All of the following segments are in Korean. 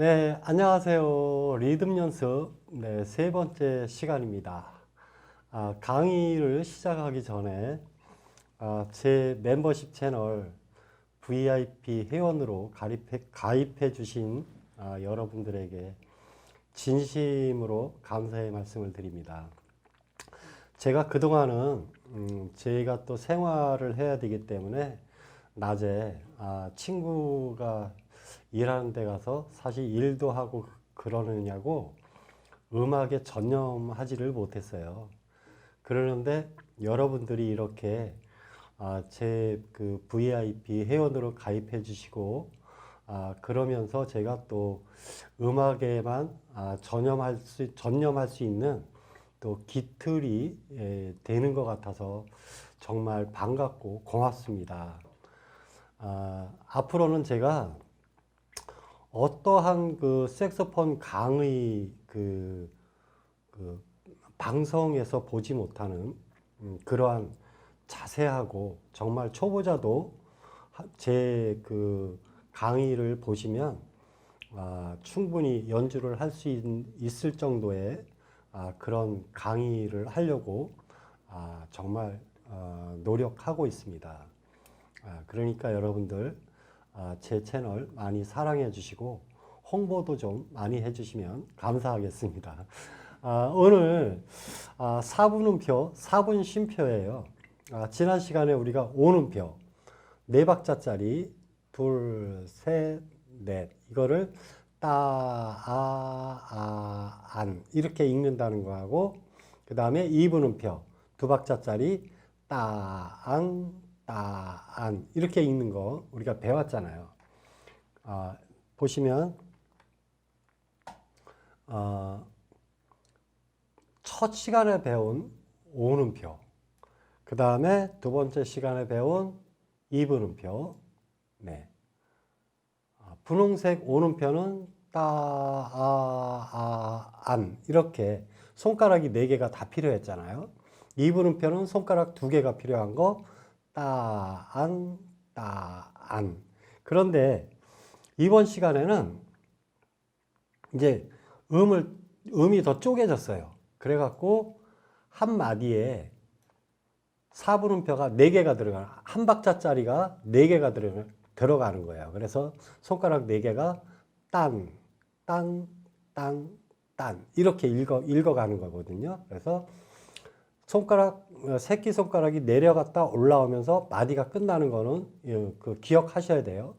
네, 안녕하세요. 리듬 연습 네, 세 번째 시간입니다. 아, 강의를 시작하기 전에 아, 제 멤버십 채널 VIP 회원으로 가입해, 가입해 주신 아, 여러분들에게 진심으로 감사의 말씀을 드립니다. 제가 그동안은 음, 저희가 또 생활을 해야 되기 때문에 낮에 아, 친구가 일하는 데 가서 사실 일도 하고 그러느냐고 음악에 전념하지를 못했어요. 그러는데 여러분들이 이렇게 아, 제 그 VIP 회원으로 가입해 주시고 아, 그러면서 제가 또 음악에만 아, 전념할 수, 전념할 수 있는 또 깃틀이 예, 되는 것 같아서 정말 반갑고 고맙습니다. 아, 앞으로는 제가 어떠한 그 색소폰 강의 그, 그 방송에서 보지 못하는 음, 그러한 자세하고 정말 초보자도 제 그 강의를 보시면 아, 충분히 연주를 할 수 있을 정도의 아, 그런 강의를 하려고 아, 정말 어, 노력하고 있습니다. 아, 그러니까 여러분들 아, 제 채널 많이 사랑해 주시고 홍보도 좀 많이 해 주시면 감사하겠습니다. 아, 오늘 아, 4분음표, 4분 쉼표예요. 아, 지난 시간에 우리가 오음표 네 박자짜리 둘, 셋, 넷 이거를 따, 아, 아, 안 이렇게 읽는다는 거하고 그 다음에 2분음표 두 박자짜리 따, 안, 따, 안 이렇게 읽는 거 우리가 배웠잖아요. 아, 보시면 어, 첫 시간에 배운 오음표 그 다음에 두 번째 시간에 배운 이분음표 네. 아, 분홍색 오음표는 따, 아, 아, 안 이렇게 손가락이 네 개가 다 필요했잖아요. 이분음표는 손가락 두 개가 필요한 거 따, 안, 따, 안. 그런데 이번 시간에는 이제 음을 음이 더 쪼개졌어요. 그래갖고 한 마디에 사분음표가 네 개가 들어가는 한 박자짜리가 네 개가 들어가, 들어가는 거예요. 그래서 손가락 네 개가 딴, 딴, 딴, 딴 이렇게 읽어 읽어가는 거거든요. 그래서 손가락 어, 새끼 손가락이 내려갔다 올라오면서 마디가 끝나는 거는 예, 그 기억하셔야 돼요.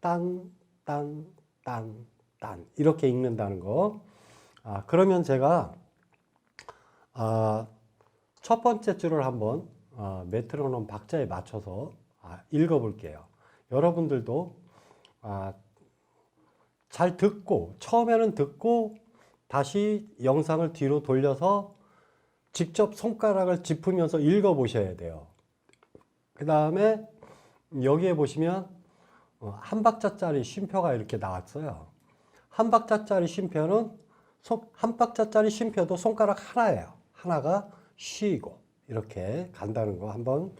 딴, 딴, 딴, 딴 이렇게 읽는다는 거. 아, 그러면 제가 아, 첫 번째 줄을 한번 아, 메트로놈 박자에 맞춰서 아, 읽어볼게요. 여러분들도 아, 잘 듣고 처음에는 듣고 다시 영상을 뒤로 돌려서 직접 손가락을 짚으면서 읽어 보셔야 돼요. 그 다음에 여기에 보시면 어, 한 박자짜리 쉼표가 이렇게 나왔어요. 한 박자짜리 쉼표는 손- 한 박자짜리 쉼표도 손가락 하나예요. 하나가 쉬고 이렇게 간다는 거 한번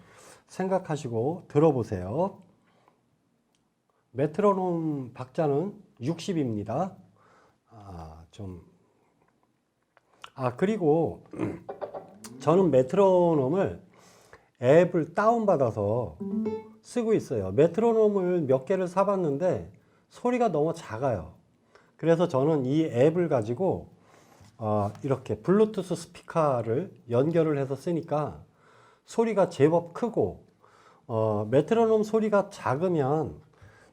생각하시고 들어보세요. 메트로놈 박자는 60입니다. 아, 좀. 아, 그리고 저는 메트로놈을 앱을 다운받아서 쓰고 있어요. 메트로놈을 몇 개를 사봤는데 소리가 너무 작아요. 그래서 저는 이 앱을 가지고 어, 이렇게 블루투스 스피커를 연결을 해서 쓰니까 소리가 제법 크고 어, 메트로놈 소리가 작으면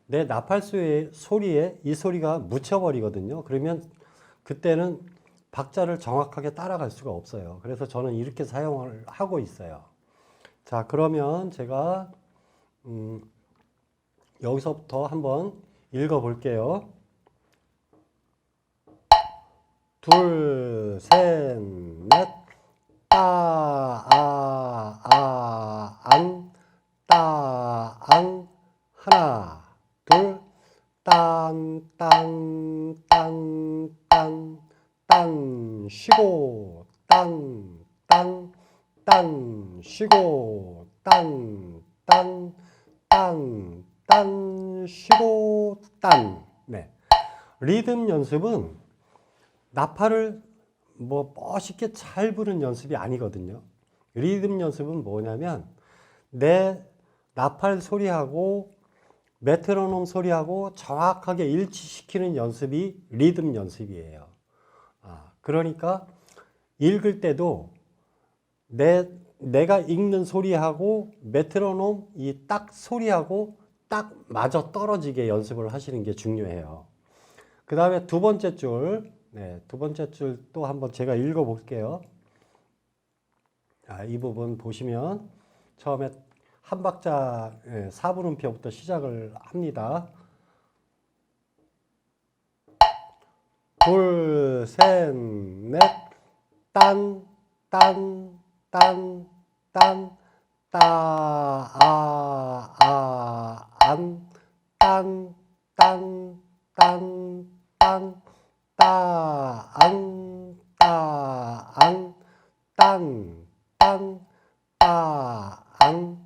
내 나팔수의 소리에 이 소리가 묻혀버리거든요. 그러면 그때는 박자를 정확하게 따라갈 수가 없어요. 그래서 저는 이렇게 사용을 하고 있어요. 자, 그러면 제가 음, 여기서부터 한번 읽어 볼게요. 둘, 셋, 넷. 따, 아, 딴. 네. 리듬 연습은 나팔을 뭐 멋있게 잘 부는 연습이 아니거든요. 리듬 연습은 뭐냐면 내 나팔 소리하고 메트로놈 소리하고 정확하게 일치시키는 연습이 리듬 연습이에요. 아, 그러니까 읽을 때도 내 내가 읽는 소리하고 메트로놈 이 딱 소리하고 딱 맞아 떨어지게 연습을 하시는 게 중요해요. 그 다음에 두 번째 줄, 네, 두 번째 줄 또 한번 제가 읽어 볼게요. 자, 이 부분 보시면 처음에 한 박자 예, 4분음표부터 시작을 합니다. 둘, 셋, 넷, 딴, 딴, 딴, 딴, 따, 아, 아, 안, 딴, 딴, 딴, 딴, 따, 안, 따, 안, 딴, 딴, 따, 안,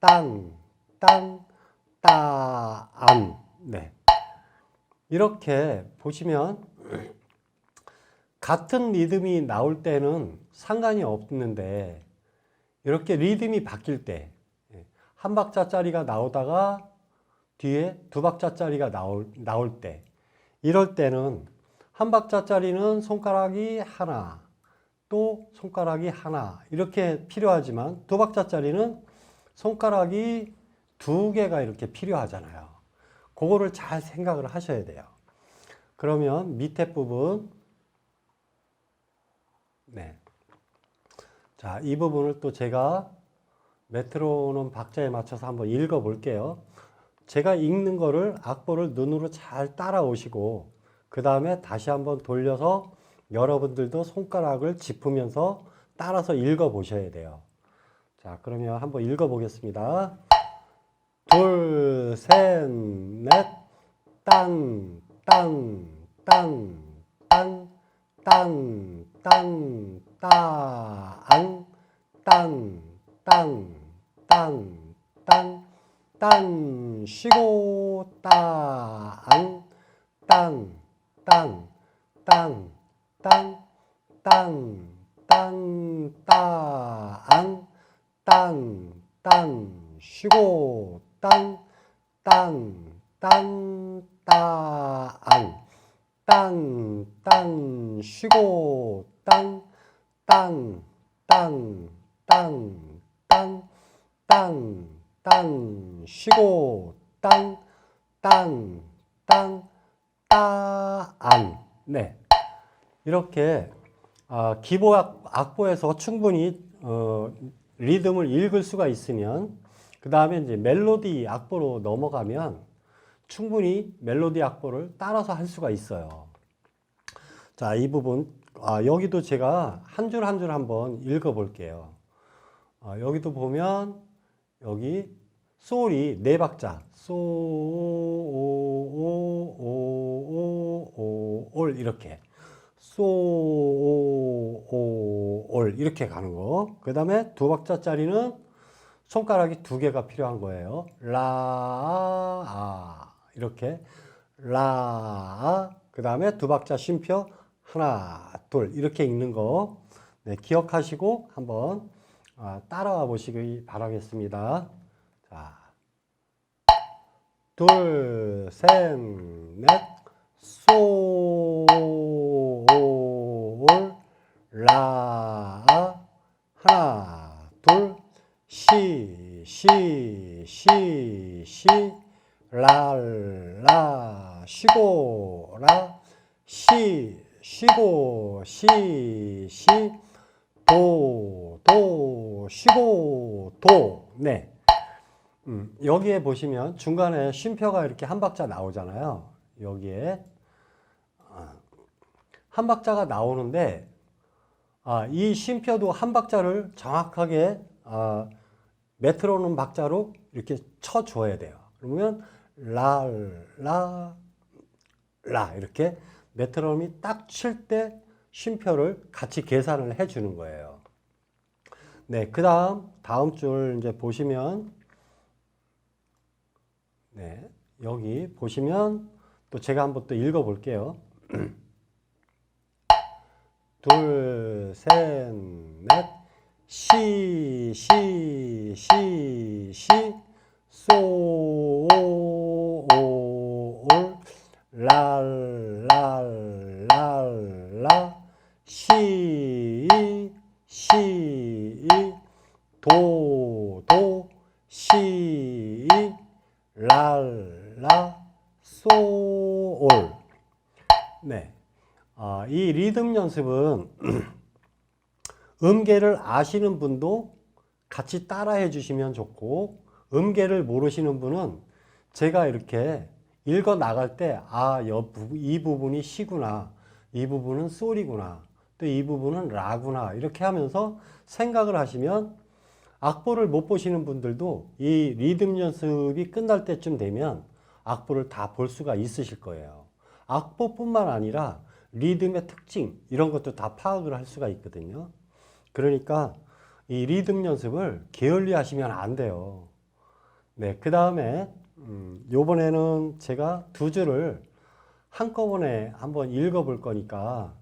딴, 딴, 따, 안. 네. 이렇게 보시면 같은 리듬이 나올 때는 상관이 없는데 이렇게 리듬이 바뀔 때 한 박자짜리가 나오다가 뒤에 두 박자짜리가 나올, 나올 때 이럴 때는 한 박자짜리는 손가락이 하나 또 손가락이 하나 이렇게 필요하지만 두 박자짜리는 손가락이 두 개가 이렇게 필요하잖아요. 그거를 잘 생각을 하셔야 돼요. 그러면 밑에 부분 네. 자, 이 부분을 또 제가 메트로놈 박자에 맞춰서 한번 읽어 볼게요. 제가 읽는 거를 악보를 눈으로 잘 따라오시고 그 다음에 다시 한번 돌려서 여러분들도 손가락을 짚으면서 따라서 읽어 보셔야 돼요. 자, 그러면 한번 읽어 보겠습니다. 둘, 셋, 넷, 딴, 딴, 딴, 딴, 딴, 딴, 따, 안, 딴, 딴, 딴, 딴, 딴, 쉬고, 딴, 딴, 딴, 딴, 딴, 딴, 따, 안, 딴, 딴, 쉬고, 딴, 딴, 딴, 따, 안, 딴, 딴, 쉬고, 딴, 딴, 딴, 딴, 딴, 딴, 딴, 쉬고, 딴, 딴, 딴, 따, 안. 네. 이렇게 아, 기본 악보에서 충분히 어, 리듬을 읽을 수가 있으면 그 다음에 이제 멜로디 악보로 넘어가면 충분히 멜로디 악보를 따라서 할 수가 있어요. 자, 이 부분 아, 여기도 제가 한 줄 한 줄 한번 읽어 볼게요. 아, 여기도 보면 여기 솔이 네 박자 소오오오오올 이렇게 소오올 이렇게 가는 거. 그 다음에 두 박자짜리는 손가락이 두 개가 필요한 거예요. 라아 이렇게 라. 그 다음에 두 박자 쉼표 하나 둘 이렇게 읽는 거 네, 기억하시고 한번 아, 따라와 보시기 바라겠습니다. 자, 둘, 셋, 넷, 소, 올, 라, 하나, 둘, 시, 시, 시, 시, 라, 라, 쉬고, 라, 시, 쉬고, 시, 시, 도, 도, 쉬고, 도. 네. 음, 여기에 보시면 중간에 쉼표가 이렇게 한 박자 나오잖아요. 여기에. 아, 한 박자가 나오는데, 아, 이 쉼표도 한 박자를 정확하게, 아, 메트로놈 박자로 이렇게 쳐줘야 돼요. 그러면, 라, 라, 라, 이렇게 메트로놈이 딱 칠 때 쉼표를 같이 계산을 해 주는 거예요. 네, 그 다음, 다음 줄 이제 보시면, 네, 여기 보시면 또 제가 한번 또 읽어 볼게요. 둘, 셋, 넷. 시, 시, 시, 시. 소, 연습은 음계를 아시는 분도 같이 따라해 주시면 좋고 음계를 모르시는 분은 제가 이렇게 읽어 나갈 때 아, 이 부분이 시구나. 이 부분은 솔이구나. 또 이 부분은 라구나. 이렇게 하면서 생각을 하시면 악보를 못 보시는 분들도 이 리듬 연습이 끝날 때쯤 되면 악보를 다 볼 수가 있으실 거예요. 악보뿐만 아니라 리듬의 특징 이런 것도 다 파악을 할 수가 있거든요. 그러니까 이 리듬 연습을 게을리 하시면 안 돼요. 네, 그 다음에 음, 요번에는 제가 두 줄을 한꺼번에 한번 읽어볼 거니까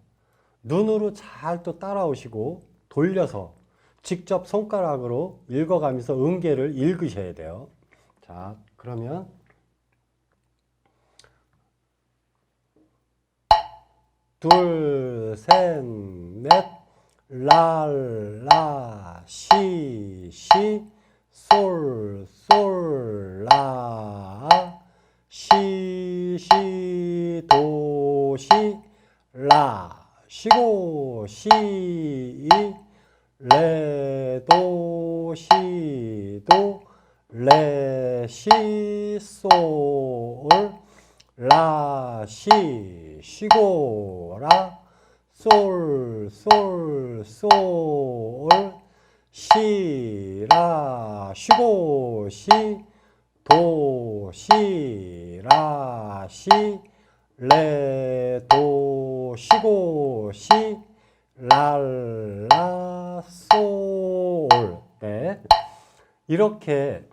눈으로 잘 또 따라오시고 돌려서 직접 손가락으로 읽어가면서 음계를 읽으셔야 돼요. 자, 그러면 둘, 셋, 넷, 랄, 라, 시, 시, 솔, 솔, 라, 시, 시, 도, 시, 라, 시고, 시, 레, 도, 시, 도, 레, 시, 솔, 라, 시, 시고, 라, 솔, 솔, 솔, 시, 라, 시고, 시, 도, 시, 라, 시, 레, 도, 시고, 시, 랄, 라, 솔. 네. 이렇게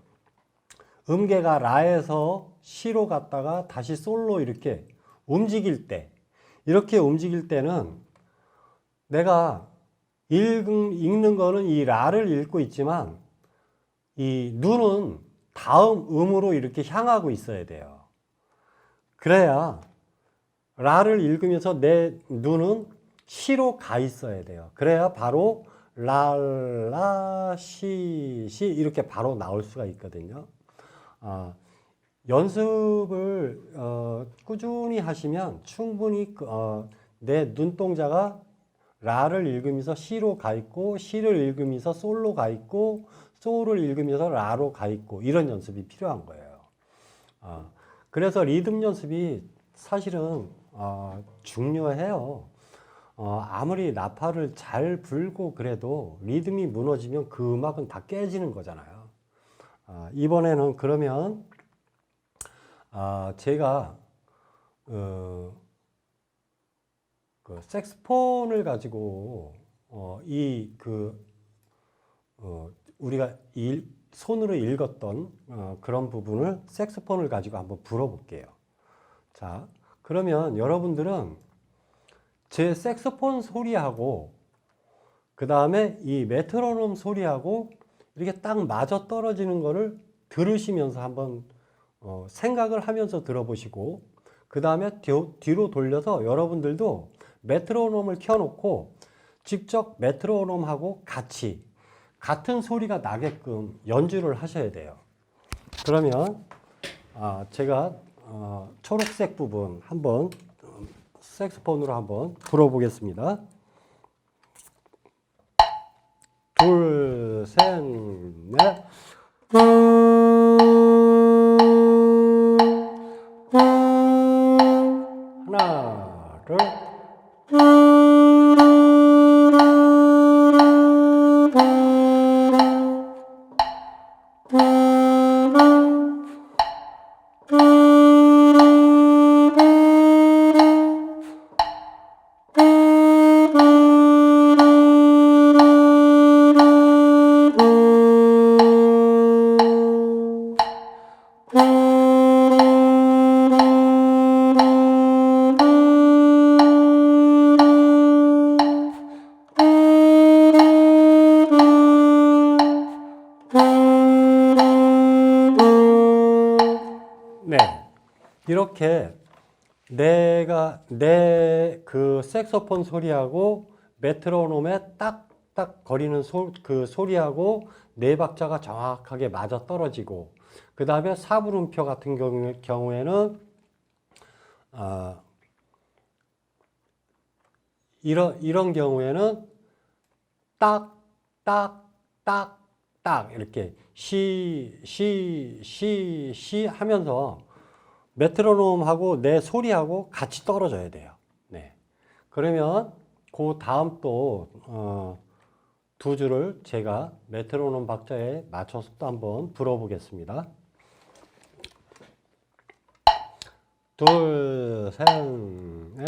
음계가 라에서 시로 갔다가 다시 솔로 이렇게 움직일 때, 이렇게 움직일 때는 내가 읽은, 읽는 거는 이 라를 읽고 있지만 이 눈은 다음 음으로 이렇게 향하고 있어야 돼요. 그래야 라를 읽으면서 내 눈은 시로 가 있어야 돼요. 그래야 바로 랄라 시시 이렇게 바로 나올 수가 있거든요. 아, 연습을 어, 꾸준히 하시면 충분히 그, 어, 내 눈동자가 라를 읽으면서 시로 가 있고 시를 읽으면서 솔로 가 있고 솔을 읽으면서 라로 가 있고 이런 연습이 필요한 거예요. 어, 그래서 리듬 연습이 사실은 어, 중요해요. 어, 아무리 나팔을 잘 불고 그래도 리듬이 무너지면 그 음악은 다 깨지는 거잖아요. 어, 이번에는 그러면 아, 제가 어, 그 색스폰을 가지고 어, 이그 어, 우리가 일, 손으로 읽었던 어, 그런 부분을 색스폰을 가지고 한번 불어볼게요. 자, 그러면 여러분들은 제 색스폰 소리하고 그 다음에 이 메트로놈 소리하고 이렇게 딱 맞아 떨어지는 거를 들으시면서 한번 어, 생각을 하면서 들어보시고 그 다음에 뒤로 돌려서 여러분들도 메트로놈을 켜놓고 직접 메트로놈하고 같이 같은 소리가 나게끔 연주를 하셔야 돼요. 그러면 아, 제가 어, 초록색 부분 한번 색스폰으로 한번 불어보겠습니다. 둘, 셋, 넷. 이렇게 내가 내 그 색소폰 소리하고 메트로놈에 딱딱 거리는 소, 그 소리하고 네 박자가 정확하게 맞아 떨어지고 그 다음에 사부름표 같은 경우, 경우 에는 아, 이런 이런 경우에는 딱딱딱딱 이렇게 시 시 시 시 하면서 메트로놈하고 내 소리하고 같이 떨어져야 돼요. 네. 그러면 그 다음 또, 어, 두 줄을 제가 메트로놈 박자에 맞춰서 또 한번 불어보겠습니다. 둘, 셋, 넷.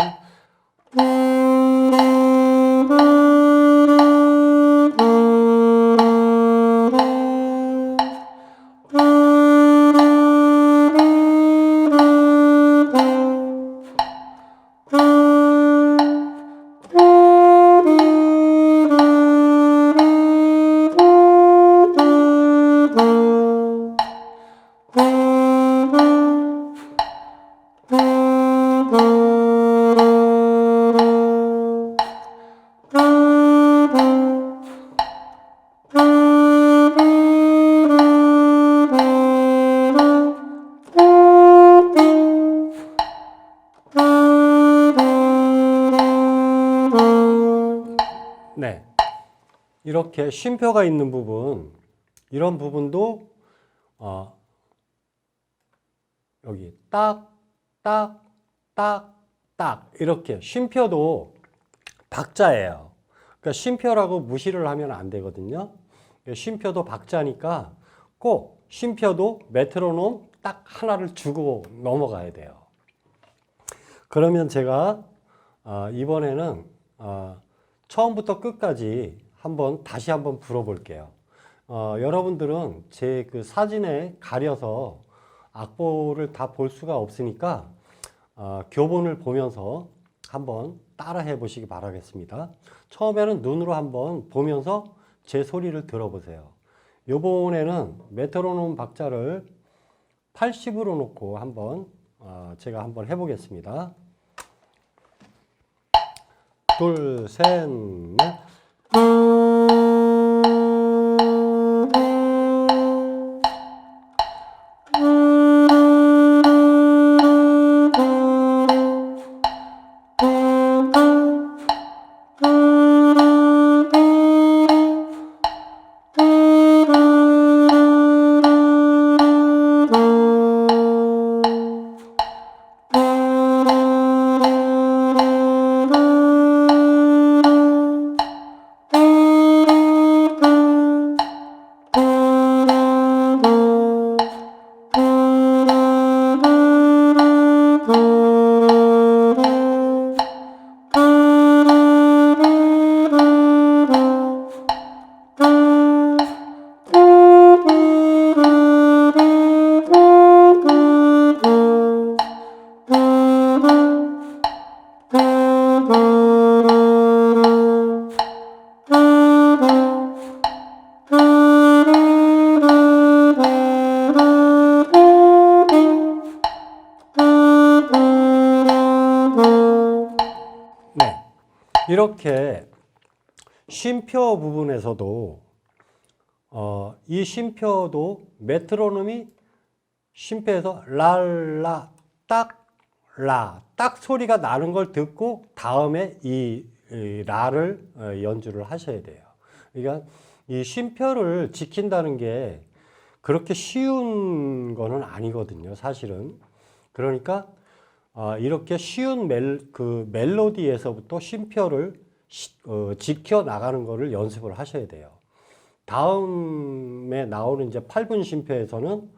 이렇게 쉼표가 있는 부분, 이런 부분도, 어, 여기 딱, 딱, 딱, 딱, 이렇게 쉼표도 박자예요. 그러니까 쉼표라고 무시를 하면 안 되거든요. 쉼표도 박자니까 꼭 쉼표도 메트로놈 딱 하나를 주고 넘어가야 돼요. 그러면 제가 어, 이번에는 어, 처음부터 끝까지 한번 다시 한번 불어볼게요. 어, 여러분들은 제 그 사진에 가려서 악보를 다 볼 수가 없으니까 어, 교본을 보면서 한번 따라해 보시기 바라겠습니다. 처음에는 눈으로 한번 보면서 제 소리를 들어보세요. 요번에는 메트로놈 박자를 80으로 놓고 한번 어, 제가 한번 해보겠습니다. 둘, 셋, 넷. 이렇게 쉼표 부분에서도 어, 이 쉼표도 메트로놈이 쉼표에서 랄라 딱 라 딱 소리가 나는 걸 듣고 다음에 이, 이 라를 어, 연주를 하셔야 돼요. 그러니까 이 쉼표를 지킨다는 게 그렇게 쉬운 거는 아니거든요, 사실은. 그러니까 아, 이렇게 쉬운 멜, 그 멜로디에서부터 쉼표를 시- 어, 지켜 나가는 거를 연습을 하셔야 돼요. 다음에 나오는 이제 8분 쉼표에서는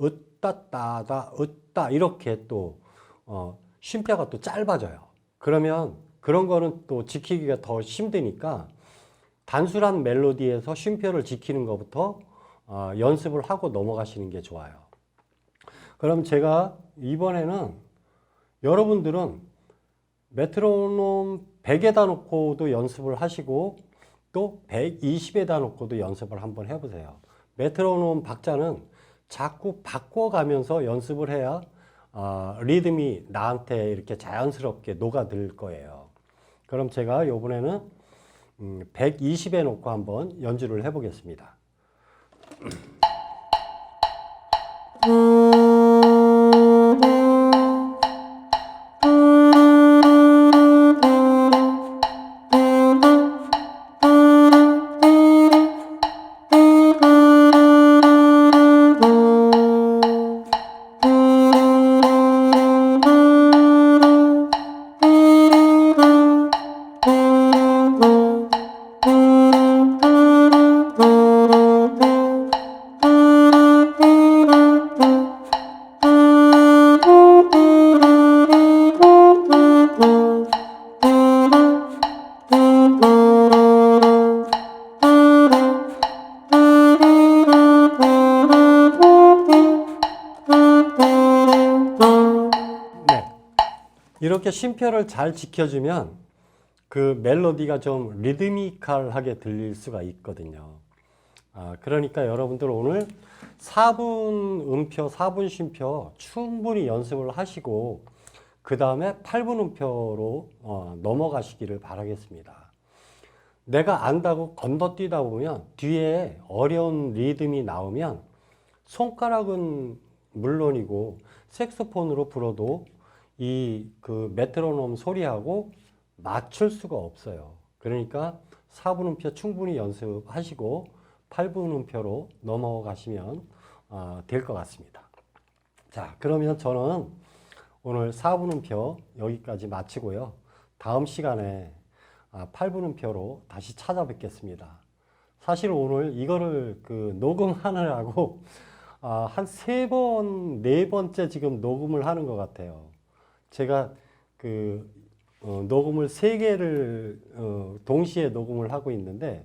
으따 따다 으따 이렇게 또 어, 쉼표가 또 짧아져요. 그러면 그런 거는 또 지키기가 더 힘드니까 단순한 멜로디에서 쉼표를 지키는 것부터 어, 연습을 하고 넘어가시는 게 좋아요. 그럼 제가 이번에는 여러분들은 메트로놈 100에다 놓고도 연습을 하시고 또 120에다 놓고도 연습을 한번 해보세요. 메트로놈 박자는 자꾸 바꿔가면서 연습을 해야 어, 리듬이 나한테 이렇게 자연스럽게 녹아들 거예요. 그럼 제가 이번에는 음, 120에 놓고 한번 연주를 해보겠습니다. 쉼표를 잘 지켜주면 그 멜로디가 좀 리드미컬하게 들릴 수가 있거든요. 아, 그러니까 여러분들 오늘 4분 음표, 4분 쉼표 충분히 연습을 하시고 그 다음에 8분 음표로 어, 넘어가시기를 바라겠습니다. 내가 안다고 건너뛰다 보면 뒤에 어려운 리듬이 나오면 손가락은 물론이고 색소폰으로 불어도 이 그 메트로놈 소리하고 맞출 수가 없어요. 그러니까 4분 음표 충분히 연습하시고 8분 음표로 넘어가시면 어, 될것 같습니다. 자, 그러면 저는 오늘 4분 음표 여기까지 마치고요. 다음 시간에 아, 8분 음표로 다시 찾아뵙겠습니다. 사실 오늘 이거를 그 녹음하느라고 아, 한세 번, 네 번째 지금 녹음을 하는 것 같아요. 제가 그 어, 녹음을 세 개를 어, 동시에 녹음을 하고 있는데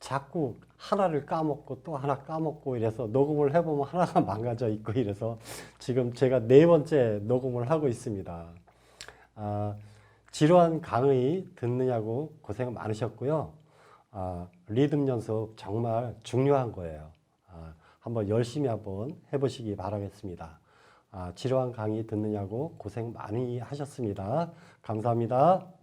자꾸 하나를 까먹고 또 하나 까먹고 이래서 녹음을 해보면 하나가 망가져 있고 이래서 지금 제가 네 번째 녹음을 하고 있습니다. 아, 지루한 강의 듣느냐고 고생 많으셨고요. 아, 리듬 연습 정말 중요한 거예요. 아, 한번 열심히 한번 해보시기 바라겠습니다. 아, 지루한 강의 듣느냐고 고생 많이 하셨습니다. 감사합니다.